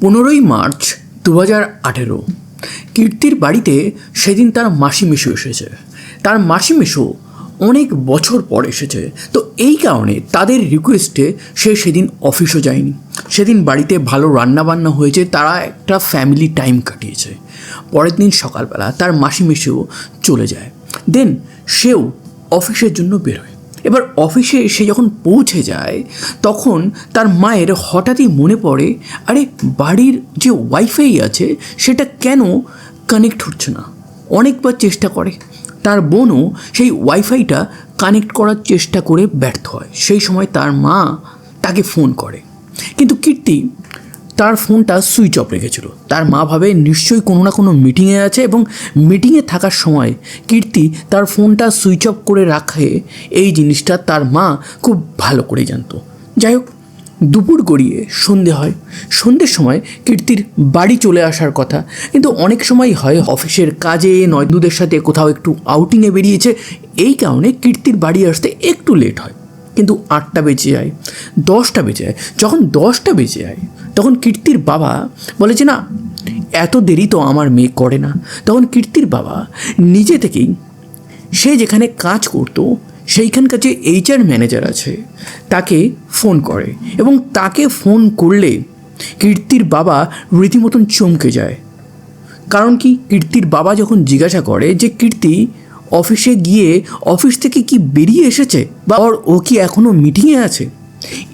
পনেরোই মার্চ দু হাজার আঠেরো। কীর্তির বাড়িতে সেদিন তার মাসি মেশো এসেছে। তার মাসি মেশো অনেক বছর পর এসেছে। তো এই কারণে তাদের রিকোয়েস্টে সে সেদিন অফিসও যায়নি। সেদিন বাড়িতে ভালো রান্নাবান্না হয়েছে, তারা একটা ফ্যামিলি টাইম কাটিয়েছে। পরের দিন সকালবেলা তার মাসি মেশো চলে যায়। দেন সেও অফিসের জন্য বেরোয় এবার অফিসে সে যখন পৌঁছে যায়, তখন তার মায়ের হঠাৎই মনে পড়ে, আরে, বাড়ির যে ওয়াইফাই আছে, সেটা কেন কানেক্ট হচ্ছে না? অনেকবার চেষ্টা করে। তার বোনও সেই ওয়াইফাইটা কানেক্ট করার চেষ্টা করে ব্যর্থ হয়। সেই সময় তার মা তাকে ফোন করে। কিন্তু কীর্তি তার ফোনটা সুইচ অফ রেখেছিল। তার মা ভাবে নিশ্চয়ই কোনো না কোনো মিটিংয়ে আছে এবং মিটিংয়ে থাকার সময় কীর্তি তার ফোনটা সুইচ অফ করে রাখে। এই জিনিসটা তার মা খুব ভালো করে জানতো। যাই হোক, দুপুর গড়িয়ে সন্ধে হয়। সন্ধ্যের সময় কীর্তির বাড়ি চলে আসার কথা। কিন্তু অনেক সময় হয় অফিসের কাজে নয়দুদের সাথে কোথাও একটু আউটিংয়ে বেরিয়েছে। এই কারণে কীর্তির বাড়ি আসতে একটু লেট হয়। কিন্তু আটটা বেজে যায়, দশটা বেজে যায়। যখন দশটা বেজে যায় তখন কীর্তির বাবা বলে যে, না, এত দেরি তো আমার মেয়ে করে না। তখন কীর্তির বাবা নিজে থেকেই সে যেখানে কাজ করতো, সেইখানকার যে এইচআর ম্যানেজার আছে, তাকে ফোন করে এবং তাকে ফোন করলে কীর্তির বাবা রীতিমতন চমকে যায়। কারণ কি, কীর্তির বাবা যখন জিজ্ঞাসা করে যে, কীর্তি, অফিসে গিয়ে অফিস থেকে কি বেরিয়ে এসেছে বা, ওর, ও কি এখনও মিটিংয়ে আছে?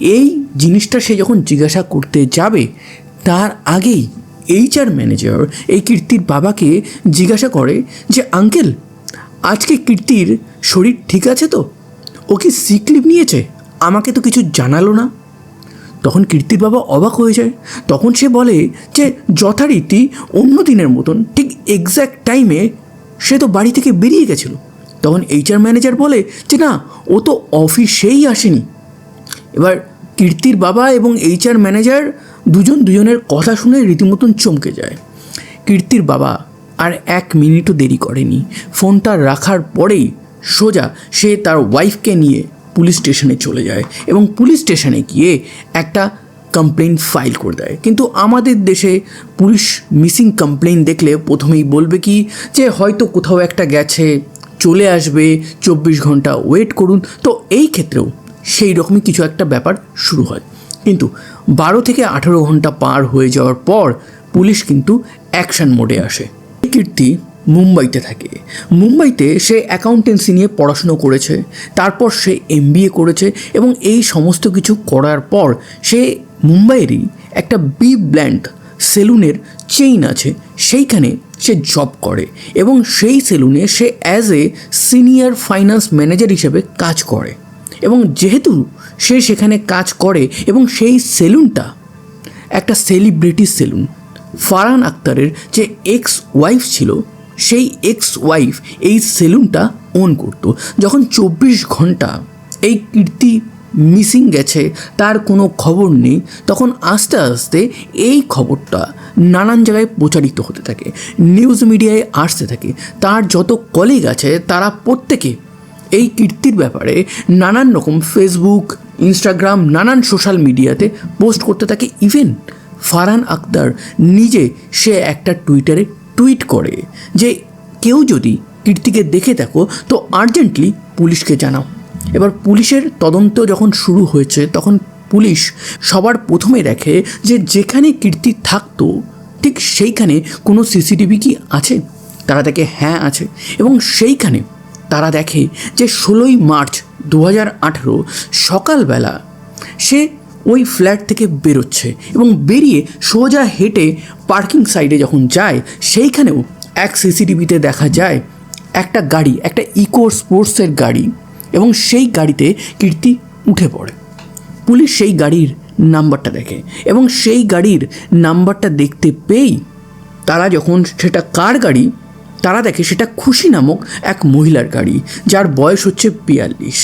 এই জিনিসটা সে যখন জিজ্ঞাসা করতে যাবে, তার আগেই এইচআর ম্যানেজার, এই কীর্তির বাবাকে জিজ্ঞাসা করে যে, আঙ্কেল, আজকে কীর্তির শরীর ঠিক আছে তো? ও কি সিক লিভ নিয়েছে? আমাকে তো কিছু জানালো না। তখন কীর্তির বাবা অবাক হয়ে যায়। তখন সে বলে যে, যথারীতি অন্য দিনের মতন, ঠিক এক্স্যাক্ট টাইমে সে তো বাড়ি থেকে বেরিয়ে গেছিল। তখন এইচআর ম্যানেজার বলে যে, না, ও তো অফিসেই আসেনি। এবার কীর্তির বাবা এবং এইচআর ম্যানেজার দুজন দুজনের কথা শুনে রীতিমতন চমকে যায়। কীর্তির বাবা আর এক মিনিটও দেরি করেনি। ফোনটা রাখার পরেই সোজা সে তার ওয়াইফকে নিয়ে পুলিশ স্টেশনে চলে যায় এবং পুলিশ স্টেশনে গিয়ে একটা কমপ্লেন ফাইল করে দেয়। কিন্তু আমাদের দেশে পুলিশ মিসিং কমপ্লেন দেখলে প্রথমেই বলবে কি যে হয়তো কোথাও একটা গেছে, চলে আসবে, চব্বিশ ঘণ্টা ওয়েট করুন। তো এই ক্ষেত্রেও সেই রকমই কিছু একটা ব্যাপার শুরু হয়। কিন্তু বারো থেকে আঠেরো ঘণ্টা পার হয়ে যাওয়ার পর পুলিশ কিন্তু অ্যাকশন মোডে আসে। কীর্তি মুম্বাইতে থাকে। মুম্বাইতে সে অ্যাকাউন্টেন্সি নিয়ে পড়াশুনো করেছে, তারপর সে এম করেছে এবং এই সমস্ত কিছু করার পর সে মুম্বাইয়েরই একটা বি ব্ল্যান্ড সেলুনের চেইন আছে, সেইখানে সে জব করে এবং সেই সেলুনে সে as a senior finance manager হিসেবে কাজ করে। এবং যেহেতু সে সেখানে কাজ করে এবং সেই সেলুনটা একটা সেলিব্রিটি সেলুন, ফারহান আক্তারের যে এক্স ওয়াইফ ছিল, সেই এক্স ওয়াইফ এই সেলুনটা ওন করতো। যখন চব্বিশ ঘণ্টা এই কীর্তি মিসিং গেছে, তার কোনো খবর নেই, তখন আস্তে আস্তে এই খবরটা নানান জায়গায় প্রচারিত হতে থাকে নিউজ মিডিয়ায় আসতে থাকে। তার যত কলিগ আছে, তারা প্রত্যেকে এই কীর্তির ব্যাপারে নানান রকম ফেসবুক ইনস্টাগ্রাম নানান সোশ্যাল মিডিয়াতে পোস্ট করতে থাকে। ইভেন ফারহান আক্তার নিজে সে একটা টুইটারে টুইট করে যে, কেউ যদি কীর্তিকে দেখে থাকো তো আর্জেন্টলি পুলিশকে জানাও। এবার পুলিশের তদন্ত যখন শুরু হয়েছে, তখন পুলিশ সবার প্রথমে দেখে যে, যেখানে কীর্তি থাকতো, ঠিক সেইখানে কোনো সিসিটিভি কি আছে? তারা দেখে হ্যাঁ আছে। এবং সেইখানে তারা দেখে যে ষোলোই মার্চ দু হাজার আঠেরো সকালবেলা সে ওই ফ্ল্যাট থেকে বেরোচ্ছে এবং বেরিয়ে সোজা হেঁটে পার্কিং সাইডে যখন যায়, সেইখানেও এক সিসিটিভিতে দেখা যায় একটা গাড়ি, একটা ইকো স্পোর্টসের গাড়ি এবং সেই গাড়িতে কীর্তি উঠে পড়ে। পুলিশ সেই গাড়ির নাম্বারটা দেখে এবং সেই গাড়ির নাম্বারটা দেখতে পেয়েই তারা যখন সেটা কার গাড়ি তারা দেখে সেটা খুশি নামক এক মহিলার গাড়ি, যার বয়স হচ্ছে বিয়াল্লিশ।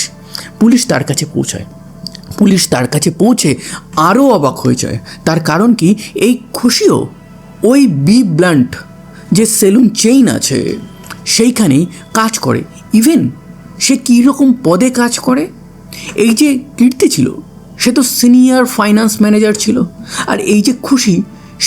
পুলিশ তার কাছে পৌঁছায়। পুলিশ তার কাছে পৌঁছে আরও অবাক হয়ে যায়। তার কারণ কি? এই খুশিও ওই বি ব্লান্ট যে সেলুন চেইন আছে, সেইখানেই কাজ করে। ইভেন সে কী রকম পদে কাজ করে? এই যে কীর্তি ছিল, সে তো সিনিয়র ফাইন্যান্স ম্যানেজার ছিল। আর এই যে খুশি,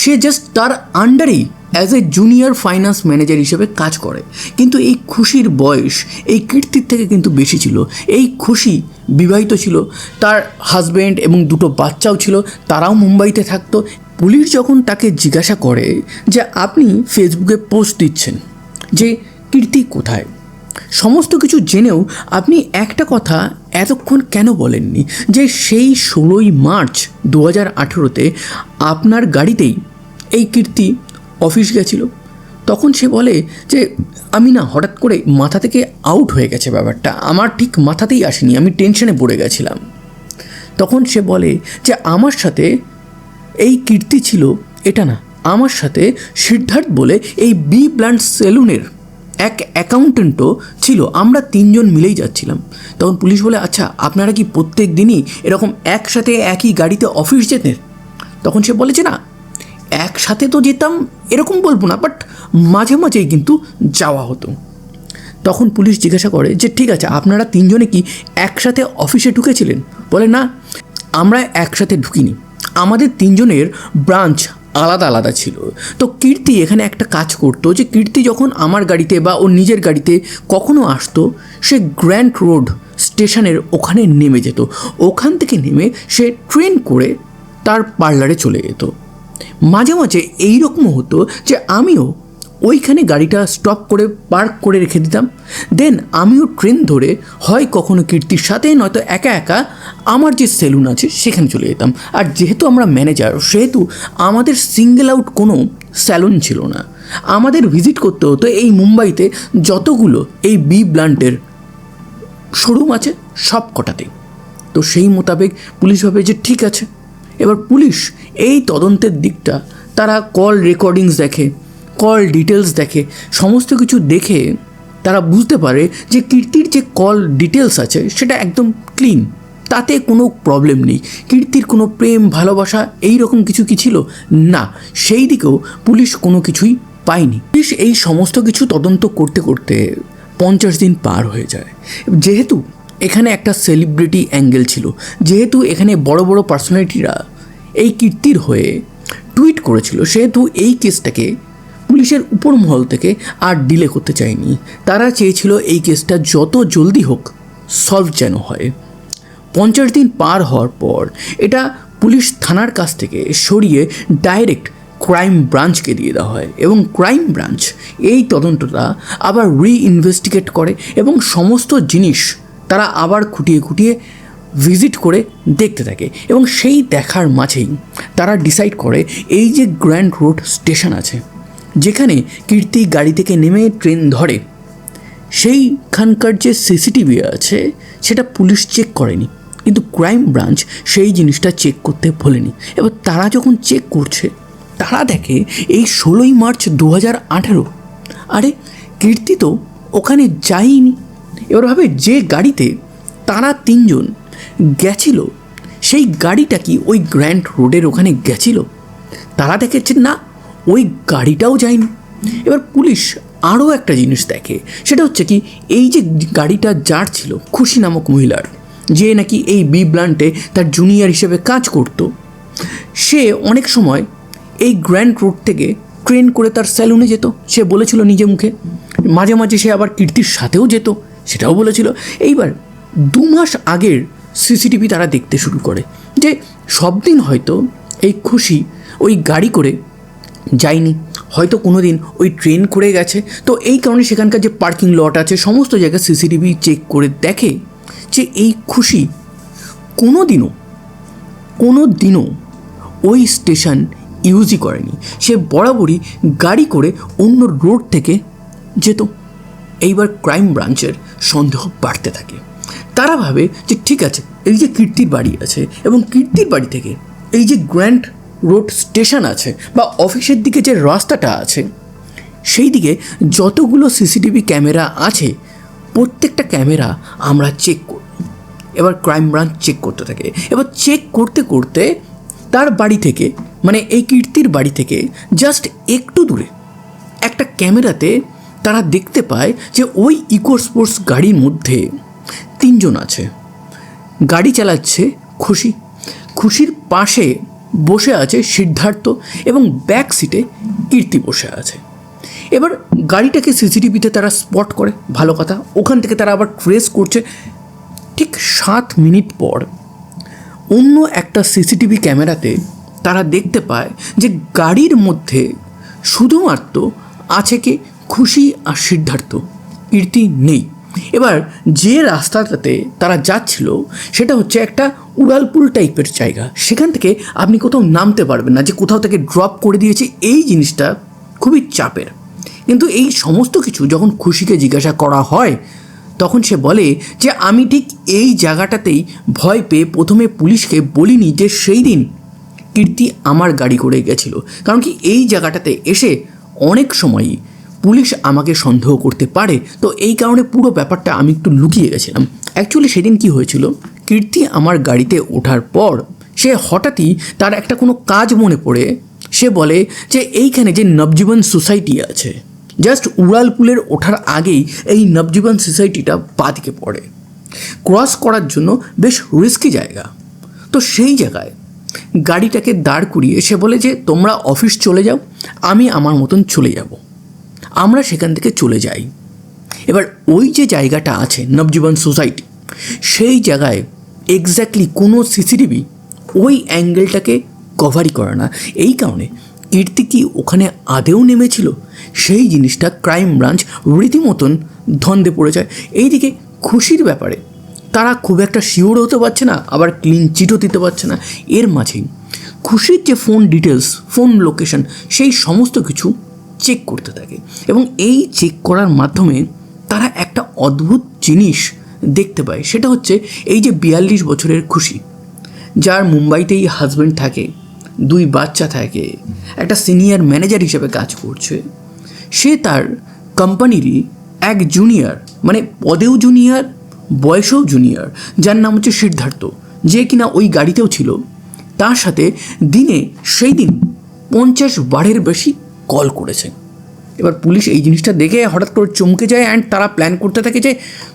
সে জাস্ট তার আন্ডারেই as a junior finance manager হিসেবে কাজ করে। কিন্তু এই খুশির বয়স, এই কীর্তির থেকে কিন্তু বেশি ছিল। এই খুশি বিবাহিত ছিল, তার হাজব্যান্ড এবং দুটো বাচ্চাও ছিল, তারাও মুম্বাইতে থাকতো। পুলিশ যখন তাকে জিজ্ঞাসা করে যে, আপনি ফেসবুকে পোস্ট দিচ্ছেন যে, কীর্তি কোথায়? সমস্ত কিছু জেনেও আপনি একটা কথা এতক্ষণ কেন বলেননি? যে সেই ষোলোই মার্চ দু হাজার আঠেরোতে আপনার গাড়িতেই এই কীর্তি অফিস গেছিল। তখন সে বলে যে, আমি না হঠাৎ করে মাথা থেকে আউট হয়ে গেছে ব্যাপারটা। আমার ঠিক মাথাতেই আসেনি। আমি টেনশনে পড়ে গেছিলাম। তখন সে বলে যে, আমার সাথে এই কীর্তি ছিল, এটা না, আমার সাথে সিদ্ধার্থ বলে এই বি প্ল্যান্ট সেলুনের এক অ্যাকাউন্টেন্টও ছিল। আমরা তিনজন মিলেই যাচ্ছিলাম। তখন পুলিশ বলে আচ্ছা আপনারা কি প্রত্যেক দিনই এরকম একসাথে একই গাড়িতে অফিস যেতেন? তখন সে বলেছে না একসাথে তো যেতাম, এরকম বলব না বাট মাঝে মাঝেই কিন্তু যাওয়া হতো। তখন পুলিশ জিজ্ঞাসা করে যে, ঠিক আছে, আপনারা তিনজনে কি একসাথে অফিসে ঢুকেছিলেন? বলে, না, আমরা একসাথে ঢুকিনি। আমাদের তিনজনের ব্রাঞ্চ আলাদা আলাদা ছিল। তো কীর্তি এখানে একটা কাজ করতো যে, কীর্তি যখন আমার গাড়িতে বা ওর নিজের গাড়িতে কখনো আসতো, সে গ্র্যান্ড রোড স্টেশনের ওখানে নেমে যেত। ওখান থেকে নেমে সে ট্রেন করে তার পার্লারে চলে যেত। মাঝে মাঝে এইরকমও হতো যে আমিও ওইখানে গাড়িটা স্টপ করে পার্ক করে রেখে দিতাম। দেন আমিও ট্রেন ধরে হয় কখনো কীর্তির সাথে, নয়তো একা একা আমার যে সেলুন আছে সেখানে চলে যেতাম। আর যেহেতু আমরা ম্যানেজার সেহেতু আমাদের সিঙ্গেল আউট কোনো স্যালুন ছিল না। আমাদের ভিজিট করতে হতো এই মুম্বাইতে যতগুলো এই বি ব্লান্টের শোরুম আছে সব কটাতেই তো সেই মোতাবেক পুলিশ ভাবে যে ঠিক আছে। এবার পুলিশ এই তদন্তের দিকটা তারা কল রেকর্ডিংস দেখে কল ডিটেলস দেখে, সমস্ত কিছু দেখে তারা বুঝতে পারে যে কীর্তির যে কল ডিটেলস আছে সেটা একদম ক্লিন তাতে কোনো প্রবলেম নেই। কীর্তির কোনো প্রেম, ভালোবাসা এই রকম কিছু কি ছিল? না, সেই দিকেও পুলিশ কোনো কিছুই পায়নি। পুলিশ এই সমস্ত কিছু তদন্ত করতে করতে পঞ্চাশ দিন পার হয়ে যায়। যেহেতু এখানে একটা সেলিব্রিটি অ্যাঙ্গেল ছিল, যেহেতু এখানে বড় বড় পার্সোনালিটিরা এই কীর্তির হয়ে টুইট করেছিল সেহেতু এই কেসটাকে পুলিশের উপর মহল থেকে আর ডিলে করতে চায়নি। তারা চেয়েছিল এই কেসটা যত জলদি হোক সলভ যেন হয়। পঞ্চাশ দিন পার হওয়ার পর এটা পুলিশ থানার কাছ থেকে সরিয়ে ডাইরেক্ট ক্রাইম ব্রাঞ্চকে দিয়ে দেওয়া হয় এবং ক্রাইম ব্রাঞ্চ এই তদন্তটা আবার রিইনভেস্টিগেট করে এবং সমস্ত জিনিস তারা আবার খুঁটিয়ে খুঁটিয়ে ভিজিট করে দেখতে থাকে এবং সেই দেখার মাঝেই তারা ডিসাইড করে এই যে গ্র্যান্ড রোড স্টেশন আছে, যেখানে কীর্তি গাড়ি থেকে নেমে ট্রেন ধরে, সেইখানকার যে সিসিটিভি আছে সেটা পুলিশ চেক করেনি, কিন্তু ক্রাইম ব্রাঞ্চ সেই জিনিসটা চেক করতে ভোলেনি। এবার তারা যখন চেক করছে, তারা দেখে এই ষোলোই মার্চ দু হাজার আঠেরো, আরে কীর্তি তো ওখানে যায়নি। এবার ভাবে যে গাড়িতে তারা তিনজন গেছিল? সেই গাড়িটা কি ওই গ্র্যান্ড রোডের ওখানে গেছিল? তারা দেখেছে না, ওই গাড়িটাও যায়নি। এবার পুলিশ আরও একটা জিনিস দেখে, সেটা হচ্ছে কি, এই যে গাড়িটা যার ছিল, খুশি নামক মহিলার, যে নাকি এই বি ব্লান্টে তার জুনিয়র হিসেবে কাজ করতো, সে অনেক সময় এই গ্র্যান্ড রোড থেকে ট্রেন করে তার স্যালুনে যেত। সে বলেছিল নিজে মুখে, মাঝে মাঝে সে আবার কীর্তির সাথেও যেত, সেটাও বলেছিল। এইবার দু মাস আগের সিসিটিভি তারা দেখতে শুরু করে। যে সব দিন হয়তো এই খুশি ওই গাড়ি করে যায়নি। হয়তো কোনো দিন ওই ট্রেন করে গেছে। তো এই কারণে সেখানকার যে পার্কিং লট আছে, সমস্ত জায়গায় সিসিটিভি চেক করে দেখে যে এই খুশি কোনো দিনও কোনো দিনও ওই স্টেশন ইউজই করেনি। সে বরাবরই গাড়ি করে অন্য রোড থেকে যেত। এইবার ক্রাইম ব্রাঞ্চের সন্দেহ বাড়তে থাকে। তারা ভাবে যে ঠিক আছে, এই যে কীর্তির বাড়ি আছে এবং কীর্তির বাড়ি থেকে এই যে গ্র্যান্ড রোড স্টেশন আছে বা অফিসের দিকে যে রাস্তাটা আছে, সেই দিকে যতগুলো সিসিটিভি ক্যামেরা আছে, প্রত্যেকটা ক্যামেরা আমরা চেক করব এবার ক্রাইম ব্রাঞ্চ চেক করতে থাকে। এবার চেক করতে করতে তার বাড়ি থেকে মানে এই কীর্তির বাড়ি থেকে জাস্ট একটু দূরে একটা ক্যামেরাতে তারা দেখতে পায় যে ওই ইকো স্পোর্টস গাড়ির মধ্যে তিনজন আছে। গাড়ি চালাচ্ছে খুশি। খুশির পাশে বসে আছে সিদ্ধার্থ এবং ব্যাক সিটে কীর্তি বসে আছে। এবার গাড়িটাকে সিসিটিভিতে তারা স্পট করে, ভালো কথা। ওখান থেকে তারা আবার ট্রেস করছে। ঠিক সাত মিনিট পর অন্য একটা সিসিটিভি ক্যামেরাতে তারা দেখতে পায় যে গাড়ির মধ্যে শুধুমাত্র আছে কি খুশি আর সিদ্ধার্থ। কীর্তি নেই। এবার যে রাস্তাটাতে তারা যাচ্ছিল, সেটা হচ্ছে একটা উড়ালপুল টাইপের জায়গা। সেখান থেকে আপনি কোথাও নামতে পারবেন না, যে কোথাও থেকে ড্রপ করে দিয়েছে, এই জিনিসটা খুবই চাপের। কিন্তু এই সমস্ত কিছু যখন খুশিকে জিজ্ঞাসা করা হয়, তখন সে বলে যে, আমি ঠিক এই জায়গাটাতেই ভয় পেয়ে প্রথমে পুলিশকে বলিনি যে সেই দিন কীর্তি আমার গাড়ি করে গেছিল। কারণ কি এই জায়গাটাতে এসে অনেক সময়ই পুলিশ আমাকে সন্দেহ করতে পারে, তো এই কারণে পুরো ব্যাপারটা আমি একটু লুকিয়ে গেছিলাম। অ্যাকচুয়ালি সেদিন কি হয়েছিল? কীর্তি আমার গাড়িতে ওঠার পর, সে হঠাৎই তার একটা কোনো কাজ মনে পড়ে। সে বলে যে এইখানে যে নবজীবন সোসাইটি আছে, জাস্ট উড়ালপুলের ওঠার আগেই এই নবজীবন সোসাইটিটা বাদিকে পড়ে। ক্রস করার জন্য বেশ রিস্কি জায়গা। তো সেই জায়গায় গাড়িটাকে দাঁড় করিয়ে সে বলে যে, তোমরা অফিস চলে যাও, আমি আমার মতন চলে যাব। আমরা সেখান থেকে চলে যাই। এবার ওই যে জায়গাটা আছে, নবজীবন সোসাইটি, সেই জায়গায় এক্স্যাক্টলি কোনো সিসিটিভি ওই অ্যাঙ্গেলটাকে কভারই করে না। এই কারণে কীর্তি কি ওখানে আদেও নেমেছিল? সেই জিনিসটা ক্রাইম ব্রাঞ্চ রীতিমতন ধন্দে পড়ে যায়। এইদিকে খুশির ব্যাপারে তারা খুব একটা শিওর হতে পারছে না, আবার ক্লিন চিটও দিতে পারছে না। এর মাঝেই খুশির যে ফোন ডিটেলস ফোন লোকেশন সেই সমস্ত কিছু চেক করতে থাকে। এবং এই চেক করার মাধ্যমে তারা একটা অদ্ভুত জিনিস দেখতে পায়। সেটা হচ্ছে এই যে বিয়াল্লিশ বছরের খুশি, যার মুম্বাইতেই হাজব্যান্ড থাকে, দুই বাচ্চা থাকে, একটা সিনিয়র ম্যানেজার হিসেবে কাজ করছে। সে তার কোম্পানিরই এক জুনিয়র মানে পদেও জুনিয়র বয়সেও জুনিয়র যার নাম হচ্ছে সিদ্ধার্থ। যে কিনা ওই গাড়িতেও ছিল। তার সাথে দিনে সেই দিন পঞ্চাশ বারের বেশি কল করেছে। এবার পুলিশ এই জিনিসটা দেখে হঠাৎ করে চমকে যায় অ্যান্ড তারা প্ল্যান করতে থাকে যে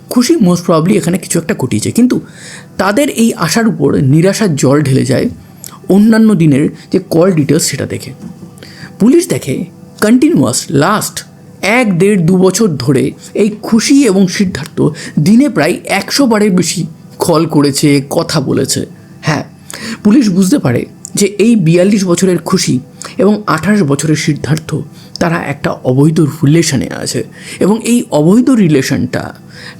খুশি মোস্ট প্রবলি এখানে কিছু একটা ঘটিয়েছে। কিন্তু তাদের এই আশার উপর নিরাশার জল ঢেলে যায় অন্যান্য দিনের যে কল ডিটেলস সেটা দেখে। পুলিশ দেখে কন্টিনিউয়াস লাস্ট এক দেড় দু বছর ধরে এই খুশি এবং সিদ্ধার্থ দিনে প্রায় একশো বারের বেশি কল করেছে, কথা বলেছে। হ্যাঁ পুলিশ বুঝতে পারে যে এই বিয়াল্লিশ বছরের খুশি এবং আঠাশ বছরের সিদ্ধার্থ তারা একটা অবৈধ রিলেশনে আছে। এবং এই অবৈধ রিলেশনটা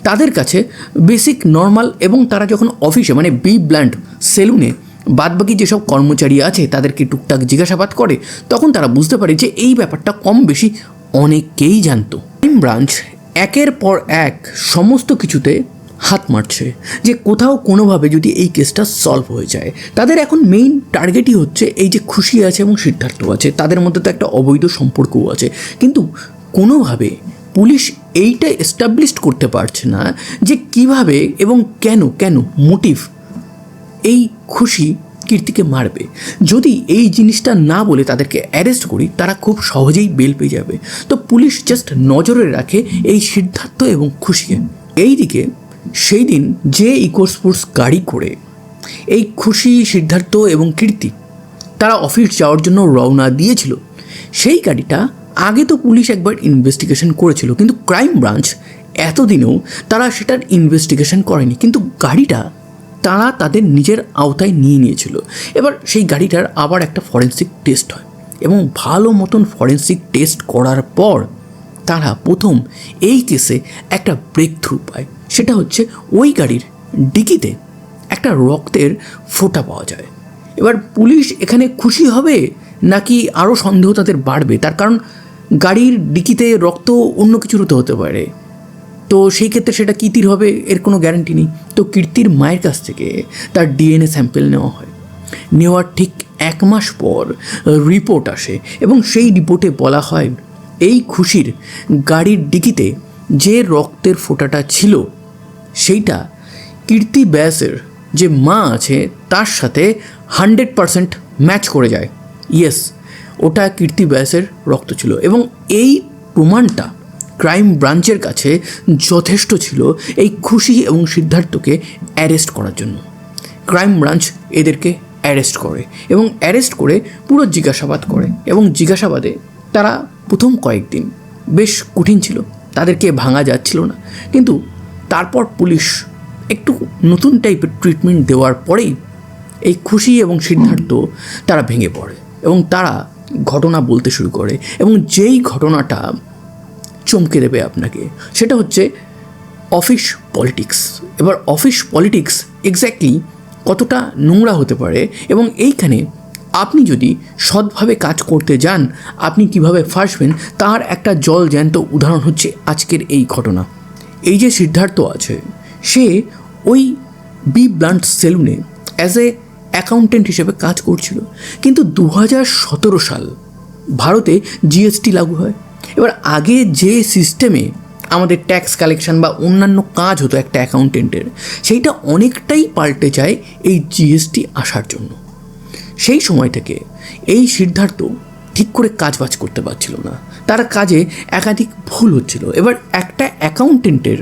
তাদের কাছে বেসিক নর্মাল এবং তারা যখন অফিসে মানে বি ব্ল্যান্ড সেলুনে বাদবাকি যেসব কর্মচারী আছে, তাদেরকে টুকটাক জিজ্ঞাসাবাদ করে, তখন তারা বুঝতে পারে যে এই ব্যাপারটা কম বেশি অনেকেই জানতো। ক্রাইম ব্রাঞ্চ একের পর এক সমস্ত কিছুতে হাত মারছে যে কোথাও কোনোভাবে যদি এই কেসটা সলভ হয়ে যায়। তাদের এখন মেইন টার্গেটই হচ্ছে এই যে খুশি আছে এবং সিদ্ধার্থ আছে। তাদের মধ্যে তো একটা অবৈধ সম্পর্কও আছে। কিন্তু কোনোভাবে পুলিশ এইটা এস্টাবলিশ করতে পারছে না যে কীভাবে এবং কেন কেন মোটিভ এই খুশি কীর্তিকে মারবে। যদি এই জিনিসটা না বলে তাদেরকে অ্যারেস্ট করি, তারা খুব সহজেই বেল পেয়ে যাবে। তো পুলিশ জাস্ট নজরে রাখে এই সিদ্ধার্থ এবং খুশিকে। এই দিকে সেই দিন যে ইকো স্পোর্টস গাড়ি করে, এই খুশি সিদ্ধার্থ এবং কীর্তি তারা অফিস যাওয়ার জন্য রওনা দিয়েছিল। সেই গাড়িটা আগে তো পুলিশ একবার ইনভেস্টিগেশন করেছিল, কিন্তু ক্রাইম ব্রাঞ্চ এতদিনেও তারা সেটার ইনভেস্টিগেশন করেনি। কিন্তু গাড়িটা তারা তাদের নিজের আওতায় নিয়ে নিয়েছিল। এবার সেই গাড়িটার আবার একটা ফরেন্সিক টেস্ট হয় এবং ভালো মতন ফরেন্সিক টেস্ট করার পর তারা প্রথম এই কেসে একটা ব্রেক থ্রু পায়। সেটা হচ্ছে ওই গাড়ির ডিকিতে একটা রক্তের ফোঁটা পাওয়া যায়। এবার পুলিশ এখানে খুশি হবে নাকি আরও সন্দেহ তাদের বাড়বে? তার কারণ গাড়ির ডিকিতে রক্ত অন্য কিছুর হতে হতে পারে। তো সেই ক্ষেত্রে সেটা কীর্তির হবে এর কোনো গ্যারান্টি নেই। তো কীর্তির মায়ের কাছ থেকে তার ডিএনএ স্যাম্পেল নেওয়া হয়। নেওয়ার ঠিক এক মাস পর রিপোর্ট আসে এবং সেই রিপোর্টে বলা হয়, এই খুশির গাড়ির ডিকিতে যে রক্তের ফোঁটাটা ছিল সেইটা কীর্তি ব্যাসের যে মা আছে, তার সাথে হান্ড্রেড পারসেন্ট ম্যাচ করে যায়। ইয়েস, ওটা কীর্তি ব্যাসের রক্ত ছিল এবং এই প্রমাণটা ক্রাইম ব্রাঞ্চের কাছে যথেষ্ট ছিল এই খুশি এবং সিদ্ধার্থকে অ্যারেস্ট করার জন্য। ক্রাইম ব্রাঞ্চ এদেরকে অ্যারেস্ট করে এবং অ্যারেস্ট করে পুরো জিজ্ঞাসাবাদ করে এবং জিজ্ঞাসাবাদে তারা প্রথম কয়েকদিন বেশ কঠিন ছিল, তাদেরকে ভাঙা যাচ্ছিল না। কিন্তু তারপর পুলিশ একটু নতুন টাইপের ট্রিটমেন্ট দেওয়ার পরেই এই খুশি এবং সিদ্ধার্থ তারা ভেঙে পড়ে এবং তারা ঘটনা বলতে শুরু করে এবং যেই ঘটনাটা চমকে দেবে আপনাকে সেটা হচ্ছে অফিস পলিটিক্স এবার অফিস পলিটিক্স এক্স্যাক্টলি কতটা নোংরা হতে পারে এবং এইখানে আপনি যদি সৎভাবে কাজ করতে যান আপনি কীভাবে ফাঁসবেন তার একটা জল জ্যান্ত উদাহরণ হচ্ছে আজকের এই ঘটনা। এই যে সিদ্ধার্থ আছে, সে ওই বি ব্লান্ট সেলুনে অ্যাজ এ অ্যাকাউন্টেন্ট হিসেবে কাজ করছিল। কিন্তু দু সতেরো সাল ভারতে জিএসটি লাগু হয়। এবার আগে যে সিস্টেমে আমাদের ট্যাক্স কালেকশন বা অন্যান্য কাজ হতো একটা অ্যাকাউন্টেন্টের সেইটা অনেকটাই পাল্টে যায় এই জিএসটি আসার জন্য। সেই সময় থেকে এই সিদ্ধার্থ ঠিক করে কাজ বাজ করতে পারছিল না। তার কাজে একাধিক ভুল হচ্ছিল। এবার একটা অ্যাকাউন্টেন্টের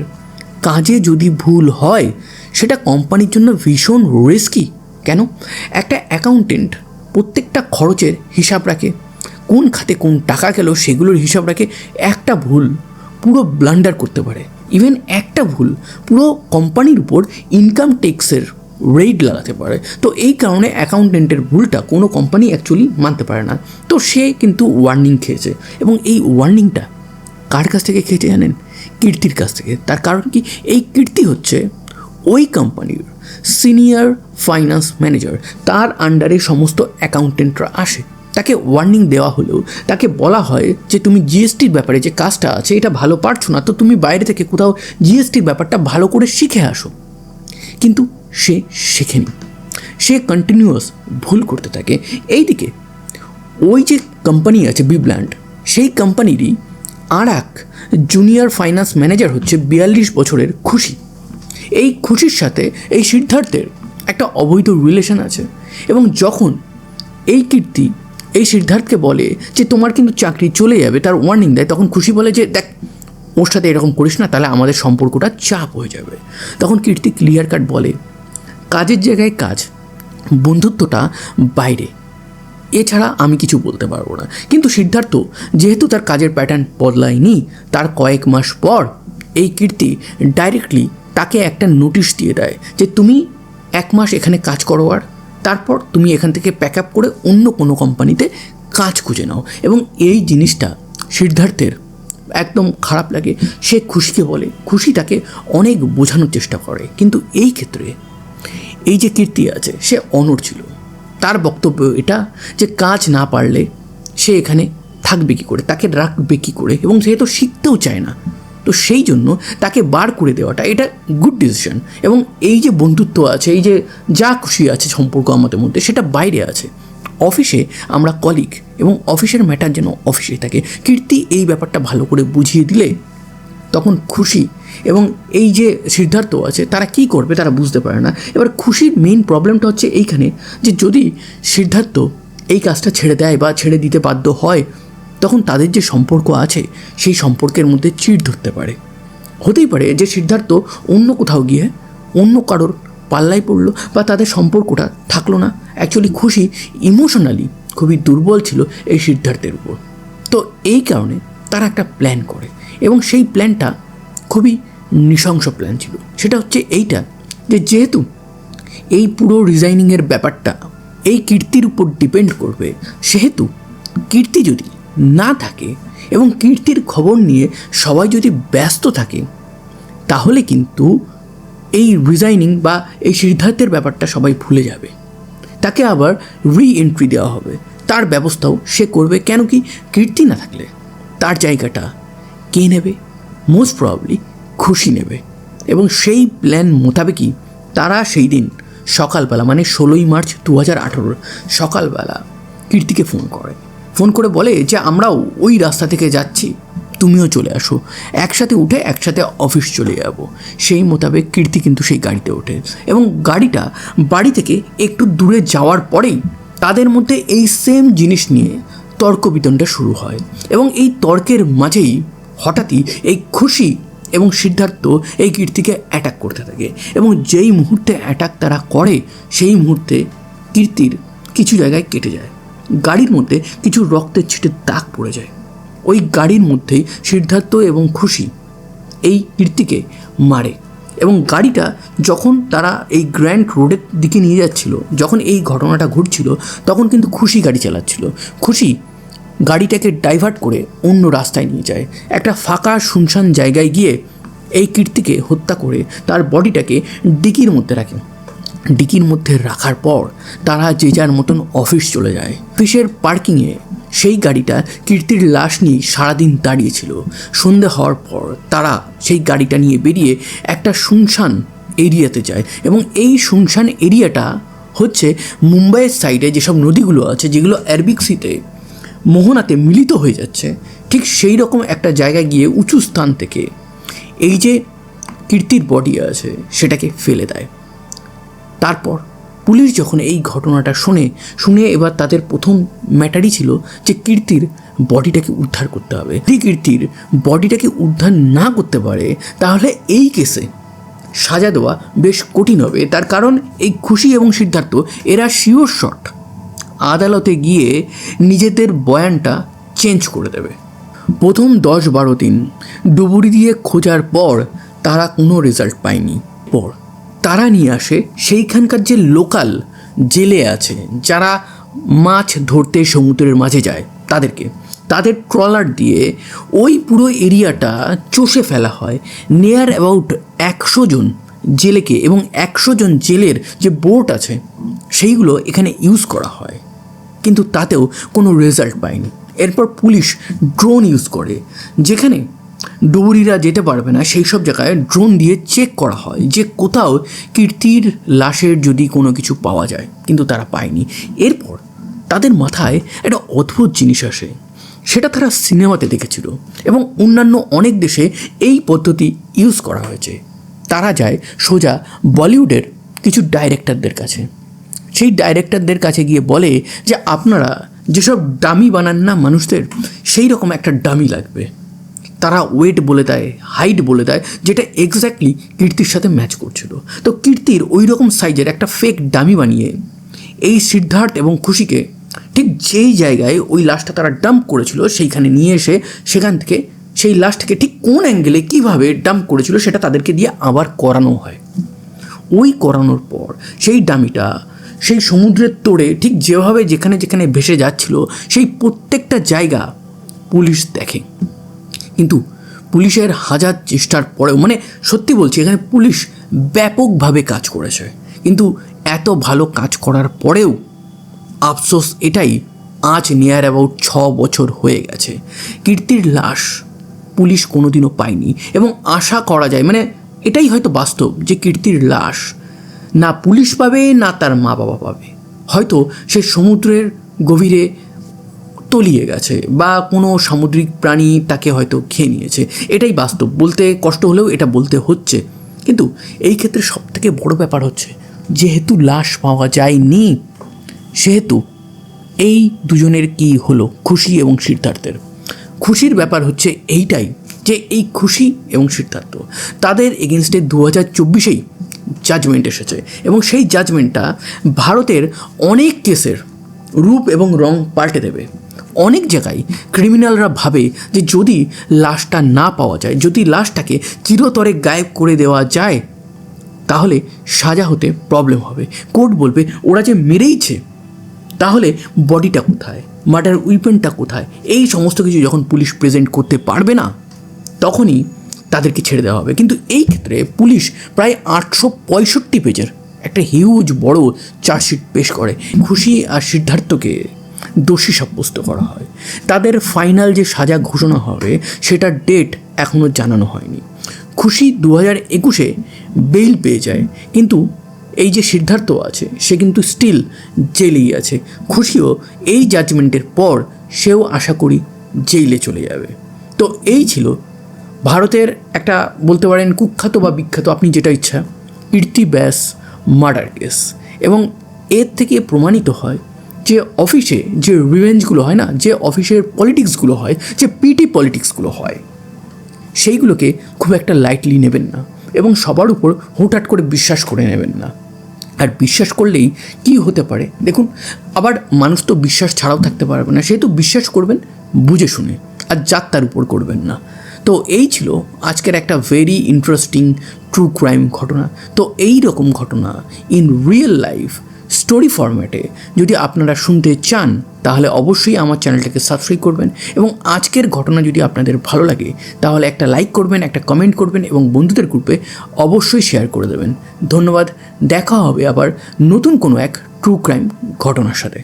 কাজে যদি ভুল হয়, সেটা কোম্পানির জন্য ভীষণ রিস্কি কেন? একটা অ্যাকাউন্টেন্ট প্রত্যেকটা খরচের হিসাব রাখে। কোন খাতে কোন টাকা গেল, সেগুলোর হিসাব রাখে। একটা ভুল পুরো ব্লান্ডার করতে পারে। ইভেন একটা ভুল পুরো কোম্পানির উপর ইনকাম ট্যাক্সের রেড লাগাতে পারে। তো এই কারণে অ্যাকাউন্টেন্টের ভুলটা কোনো কোম্পানি অ্যাকচুয়ালি মানতে পারে না। তো সে কিন্তু ওয়ার্নিং খেয়েছে। এবং এই ওয়ার্নিংটা কার কাছ থেকে খেয়েছে জানেন? কীর্তির কাছ থেকে। তার কারণ কি? এই কীর্তি হচ্ছে ওই কোম্পানির সিনিয়র ফাইন্যান্স ম্যানেজার তার আন্ডারে সমস্ত অ্যাকাউন্টেন্টরা আসে। তাকে ওয়ার্নিং দেওয়া হলেও, তাকে বলা হয় যে তুমি জিএসটির ব্যাপারে যে কাজটা আছে, এটা ভালো পারছ না, তো তুমি বাইরে থেকে কোথাও জিএসটির ব্যাপারটা ভালো করে শিখে আসো। কিন্তু সে শেখেনি। সে কন্টিনিউয়াস ভুল করতে থাকে। এইদিকে ওই যে কোম্পানি আছে বিব্ল্যান্ড সেই কোম্পানিরই আর এক জুনিয়র ফাইন্যান্স ম্যানেজার হচ্ছে বিয়াল্লিশ বছরের খুশি। এই খুশির সাথে এই সিদ্ধার্থের একটা অবৈধ রিলেশন আছে এবং যখন এই কীর্তি এই সিদ্ধার্থকে বলে যে তোমার কিন্তু চাকরি চলে যাবে, তার ওয়ার্নিং দেয়, তখন খুশি বলে যে, দেখ, ওর সাথে এরকম করিস না, তাহলে আমাদের সম্পর্কটা চাপ হয়ে যাবে। তখন কীর্তি ক্লিয়ার কাট বলে কাজের জায়গায় কাজ, বন্ধুত্বটা বাইরে। এছাড়া আমি কিছু বলতে পারব না। কিন্তু সিদ্ধার্থ, যেহেতু তার কাজের প্যাটার্ন বদলায়নি, তার কয়েক মাস পর এই কীর্তি ডাইরেক্টলি তাকে একটা নোটিশ দিয়ে দেয় যে তুমি এক মাস এখানে কাজ করো আর, তারপর তুমি এখান থেকে প্যাক আপ করে অন্য কোনো কোম্পানিতে কাজ খুঁজে নাও। এবং এই জিনিসটা সিদ্ধার্থের একদম খারাপ লাগে। সে খুশিকে বলে, খুশি তাকে অনেক বোঝানোর চেষ্টা করে। কিন্তু এই ক্ষেত্রে এই যে কীর্তি আছে, সে অনর ছিল। তার বক্তব্য এটা যে কাজ না পারলে সে এখানে থাকবে কী করে, তাকে রাখবে কী করে এবং সে তো শিখতেও চায় না। তো সেই জন্য তাকে বার করে দেওয়াটা এটা গুড ডিসিশন এবং এই যে বন্ধুত্ব আছে, এই যে যা খুশি আছে সম্পর্ক আমাদের মধ্যে, সেটা বাইরে আছে। অফিসে আমরা কলিগ এবং অফিসের ম্যাটার যেন অফিসে থাকে, কীর্তি এই ব্যাপারটা ভালো করে বুঝিয়ে দিলে তখন খুশি। এবং এই যে সিদ্ধার্থ আছে, তারা কি করবে তারা বুঝতে পারে না। এবার খুশির মেইন প্রবলেমটা হচ্ছে এইখানে যে যদি সিদ্ধার্থ এই কাজটা ছেড়ে দেয় বা ছেড়ে দিতে বাধ্য হয়, তখন তাদের যে সম্পর্ক আছে, সেই সম্পর্কের মধ্যে চিড় ধরতে পারে। হতেই পারে যে সিদ্ধার্থ অন্য কোথাও গিয়ে অন্য কারোর পাল্লায় পড়ল বা তাদের সম্পর্কটা থাকল না। অ্যাকচুয়ালি খুশি ইমোশনালি খুবই দুর্বল ছিল এই সিদ্ধার্থের উপর। তো এই কারণে তারা একটা প্ল্যান করে। এবং সেই প্ল্যানটা খুবই নৃশংস প্ল্যান ছিল। সেটা হচ্ছে এইটা যে যেহেতু এই পুরো রিজাইনিংয়ের ব্যাপারটা এই কীর্তির উপর ডিপেন্ড করবে, সেহেতু কীর্তি যদি না থাকে এবং কীর্তির খবর নিয়ে সবাই যদি ব্যস্ত থাকে, তাহলে কিন্তু এই রিজাইনিং বা এই সিদ্ধার্থের ব্যাপারটা সবাই ভুলে যাবে। তাকে আবার রি এন্ট্রি দেওয়া হবে। তার ব্যবস্থাও সে করবে। কেন কি? কীর্তি না থাকলে তার জায়গাটা কে নেবে? মোস্ট প্রবাবলি খুশি নেবে। এবং সেই প্ল্যান মোতাবেকই তারা সেই দিন সকালবেলা মানে ষোলোই মার্চ দু হাজার আঠেরোর সকালবেলা কীর্তিকে ফোন করে। ফোন করে বলে যে, আমরাও ওই রাস্তা থেকে যাচ্ছি, তুমিও চলে আসো। একসাথে উঠে একসাথে অফিস চলে যাব। সেই মোতাবেক কীর্তি কিন্তু সেই গাড়িতে ওঠে। এবং গাড়িটা বাড়ি থেকে একটু দূরে যাওয়ার পরেই তাদের মধ্যে এই সেম জিনিস নিয়ে তর্ক বিতণ্ডা শুরু হয়। এবং এই তর্কের মাঝেই হঠাৎই এই খুশি এবং সিদ্ধার্থ এই কীর্তিকে অ্যাটাক করতে থাকে এবং যেই মুহূর্তে অ্যাটাক তারা করে, সেই মুহূর্তে কীর্তির কিছু জায়গায় কেটে যায়। গাড়ির মধ্যে কিছু রক্তের ছিটে দাগ পড়ে যায়। ওই গাড়ির মধ্যেই সিদ্ধার্থ এবং খুশি এই কীর্তিকে মারে এবং গাড়িটা যখন তারা এই গ্র্যান্ড রোডের দিকে নিয়ে যাচ্ছিল, যখন এই ঘটনাটা ঘটছিল, তখন কিন্তু খুশি গাড়ি চালাচ্ছিল। খুশি গাড়িটাকে ডাইভার্ট করে অন্য রাস্তায় নিয়ে যায়। একটা ফাঁকা শুনশান জায়গায় গিয়ে এই কীর্তিকে হত্যা করে তার বডিটাকে ডিকির মধ্যে রাখে। ডিকির মধ্যে রাখার পর তারা যে যার মতন অফিস চলে যায়। অফিসের পার্কিংয়ে সেই গাড়িটা কীর্তির লাশ নিয়ে সারাদিন দাঁড়িয়েছিল। সন্ধে হওয়ার পর তারা সেই গাড়িটা নিয়ে বেরিয়ে একটা শুনশান এরিয়াতে যায় এবং এই শুনশান এরিয়াটা হচ্ছে মুম্বাইয়ের সাইডে যেসব নদীগুলো আছে, যেগুলো অ্যারবিক সিতে মোহনাতে মিলিত হয়ে যাচ্ছে, ঠিক সেই রকম একটা জায়গায় গিয়ে উঁচু স্থান থেকে এই যে কীর্তির বডি আছে, সেটাকে ফেলে দেয়। তারপর পুলিশ যখন এই ঘটনাটা শোনে, শুনে এবার তাদের প্রথম ম্যাটারই ছিল যে কীর্তির বডিটাকে উদ্ধার করতে হবে। যদি কীর্তির বডিটাকে উদ্ধার না করতে পারে, তাহলে এই কেসে সাজা দেওয়া বেশ কঠিন হবে। তার কারণ এই খুশি এবং সিদ্ধার্থ, এরা শিওর শট আদালতে গিয়ে নিজেদের বয়ানটা চেঞ্জ করে দেবে। প্রথম দশ বারো দিন ডুবুরি দিয়ে খোঁজার পর তারা কোনো রেজাল্ট পায়নি। পর তারা নিয়ে আসে সেইখানকার যে লোকাল জেলে আছে, যারা মাছ ধরতে সমুদ্রের মাঝে যায় তাদেরকে। তাদের ট্রলার দিয়ে ওই পুরো এরিয়াটা চষে ফেলা হয়। নিয়ার অ্যাবাউট একশো জন জেলেকে এবং একশো জন জেলের যে বোট আছে, সেইগুলো এখানে ইউজ করা হয়। কিন্তু তাতেও কোনো রেজাল্ট পায়নি। এরপর পুলিশ ড্রোন ইউজ করে, যেখানে ডুবুরিরা যেতে পারবে না, সেই সব জায়গায় ড্রোন দিয়ে চেক করা হয় যে কোথাও কীর্তির লাশের যদি কোনো কিছু পাওয়া যায়, কিন্তু তারা পায়নি। এরপর তাদের মাথায় একটা অদ্ভুত জিনিস আসে, সেটা তারা সিনেমাতে দেখেছিল এবং অন্যান্য অনেক দেশে এই পদ্ধতি ইউজ করা হয়েছে। তারা যায় সোজা বলিউডের কিছু ডাইরেক্টরদের কাছে। সেই ডাইরেক্টরদের কাছে গিয়ে বলে যে, আপনারা যেসব ডামি বানান না মানুষদের, সেই রকম একটা ডামি লাগবে। তারা ওয়েট বলে দেয় হাইট বলে দেয়, যেটা এক্স্যাক্টলি কীর্তির সাথে ম্যাচ করছিল। তো কীর্তির ওই রকম সাইজের একটা ফেক ডামি বানিয়ে এই সিদ্ধার্থ এবং খুশিকে ঠিক যেই জায়গায় ওই লাশটা তারা ডাম্প করেছিল, সেইখানে নিয়ে এসে সেখান থেকে সেই লাশটাকে ঠিক কোন অ্যাঙ্গেলে কীভাবে ডাম্প করেছিল, সেটা তাদেরকে দিয়ে আবার করানো হয়। ওই করানোর পর সেই ডামিটা সেই সমুদ্রের তোড়ে ঠিক যেভাবে যেখানে যেখানে ভেসে যাচ্ছিল, সেই প্রত্যেকটা জায়গা পুলিশ দেখে। কিন্তু পুলিশের হাজার চেষ্টার পরেও মানে সত্যি বলছি, এখানে পুলিশ ব্যাপকভাবে কাজ করেছে। কিন্তু এত ভালো কাজ করার পরেও আফসোস এটাই আজ নিয়ার অ্যাবাউট ছ বছর হয়ে গেছে। কীর্তির লাশ পুলিশ কোনোদিনও পায়নি এবং আশা করা যায় মানে এটাই হয়তো বাস্তব যে কীর্তির লাশ না পুলিশ পাবে, না তার মা বাবা পাবে। হয়তো সে সমুদ্রের গভীরে তলিয়ে গেছে বা কোনো সামুদ্রিক প্রাণী তাকে হয়তো খেয়ে নিয়েছে। এটাই বাস্তব। বলতে কষ্ট হলেও এটা বলতে হচ্ছে। কিন্তু এই ক্ষেত্রে সবথেকে বড় ব্যাপার হচ্ছে, যেহেতু লাশ পাওয়া যায়নি, সেহেতু এই দুজনের কি হলো? খুশি এবং সিদ্ধার্থের খুশির ব্যাপার হচ্ছে এইটাই, যে এই খুশি এবং সিদ্ধার্থ তাদের এগেনস্টে দু হাজার চব্বিশেই জাজমেন্ট এসেছে। এবং সেই জাজমেন্টটা ভারতের অনেক কেসের রূপ এবং রং পাল্টে দেবে। অনেক জায়গায় ক্রিমিনালরা ভাবে যে যদি লাশটা না পাওয়া যায়, যদি লাশটাকে চিরতরে গায়েব করে দেওয়া যায়, তাহলে সাজা হতে প্রবলেম হবে। কোর্ট বলবে, ওরা যে মেরেইছে, তাহলে বডিটা কোথায়? মার্ডার উইপেনটা কোথায়? এই সমস্ত কিছু যখন পুলিশ প্রেজেন্ট করতে পারবে না, তখনই তাদেরকে ছেড়ে দেওয়া হবে। কিন্তু এই ক্ষেত্রে পুলিশ প্রায় আটশো পঁয়ষট্টি পেজের একটা হিউজ বড় চার্জশিট পেশ করে। খুশি আর সিদ্ধার্থকে দোষী সাব্যস্ত করা হয়। তাদের ফাইনাল যে সাজা ঘোষণা হবে, সেটার ডেট এখনও জানানো হয়নি। খুশি দু হাজার একুশে বেইল পেয়ে যায়, কিন্তু এই যে সিদ্ধার্থ আছে, সে কিন্তু স্টিল জেলেই আছে। খুশিও এই জাজমেন্টের পর সেও আশা করি জেইলে চলে যাবে। তো এই ছিল ভারতের একটা বলতে পারেন কুখ্যাত বা বিখ্যাত, আপনি যেটা ইচ্ছা, কীর্তি ব্যাস মার্ডার কেস। এবং এর থেকে প্রমাণিত হয় যে অফিসে যে রিভেঞ্জগুলো হয় না, যে অফিসের পলিটিক্সগুলো হয়, যে পিটি পলিটিক্সগুলো হয়, সেইগুলোকে খুব একটা লাইটলি নেবেন না এবং সবার উপর হুটহাট করে বিশ্বাস করে নেবেন না। আর বিশ্বাস করলেই কি হতে পারে? দেখুন, আবার মানুষ তো বিশ্বাস ছাড়াও থাকতে পারবে না সেহেতু বিশ্বাস করবেন, বুঝে শুনে, আর যার তার উপর করবেন না। তো এই ছিল আজকের একটা ভেরি ইন্টারেস্টিং ট্রু ক্রাইম ঘটনা। তো এই রকম ঘটনা ইন রিয়েল লাইফ স্টোরি ফরম্যাটে যদি আপনারা শুনতে চান, তাহলে অবশ্যই আমার চ্যানেলটাকে সাবস্ক্রাইব করবেন এবং আজকের ঘটনা যদি আপনাদের ভালো লাগে, তাহলে একটা লাইক করবেন, একটা কমেন্ট করবেন এবং বন্ধুদের গ্রুপে অবশ্যই শেয়ার করে দেবেন। ধন্যবাদ, দেখা হবে আবার নতুন কোনো এক ট্রু ক্রাইম ঘটনার সাথে।